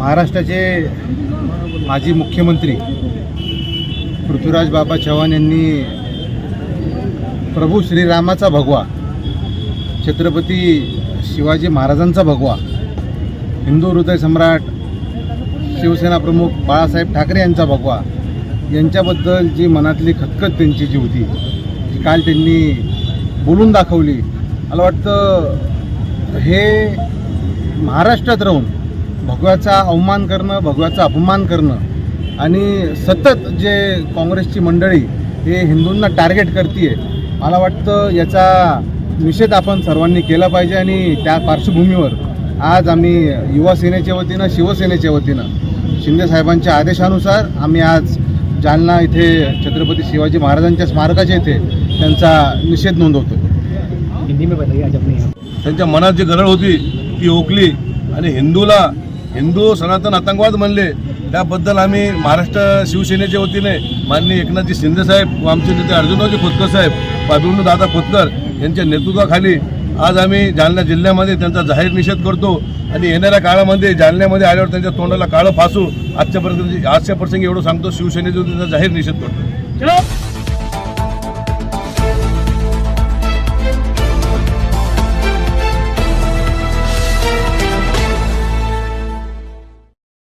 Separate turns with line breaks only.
महाराष्ट्राचे माजी मुख्यमंत्री पृथ्वीराज बाबा चव्हाण यांनी प्रभू श्रीरामाचा भगवा छत्रपती शिवाजी महाराजांचा भगवा हिंदू हृदय सम्राट शिवसेना प्रमुख बाळासाहेब ठाकरे यांचा भगवा यांच्याबद्दल जी मनातली खतखत त्यांची जी होती जी काल त्यांनी बोलून दाखवली. मला वाटतं हे महाराष्ट्रात राहून भगव्याचा अवमान करणं भगव्याचा अपमान करणं आणि सतत जे काँग्रेसची मंडळी हे हिंदूंना टार्गेट करते मला वाटतं याचा निषेध आपण सर्वांनी केला पाहिजे आणि त्या पार्श्वभूमीवर आज आम्ही युवा सेनेच्या वतीनं शिवसेनेच्या वतीनं शिंदे साहेबांच्या आदेशानुसार आम्ही आज जालना इथे छत्रपती शिवाजी महाराजांच्या स्मारकाच्या इथे त्यांचा निषेध नोंदवतो.
हिंदी में बताइए आज अपने यहाँ
त्यांच्या मनात जी गरळ होती ती ओकली आणि हिंदूला हिंदू सनातन आतंकवाद म्हणले त्याबद्दल आम्ही महाराष्ट्र शिवसेनेच्या वतीने माननीय एकनाथजी शिंदेसाहेब व आमचे नेते अर्जुनरावजी खोतकर साहेब अभिमन्यू दादा खोतकर यांच्या नेतृत्वाखाली आज आम्ही जालना जिल्ह्यामध्ये त्यांचा जाहीर निषेध करतो आणि येणाऱ्या काळामध्ये जालन्यामध्ये आल्यावर त्यांच्या तोंडाला काळं फासू आजच्या प्रसंगी आजच्या प्रसंगी एवढं सांगतो शिवसेनेच्या त्यांचा जाहीर निषेध करतो.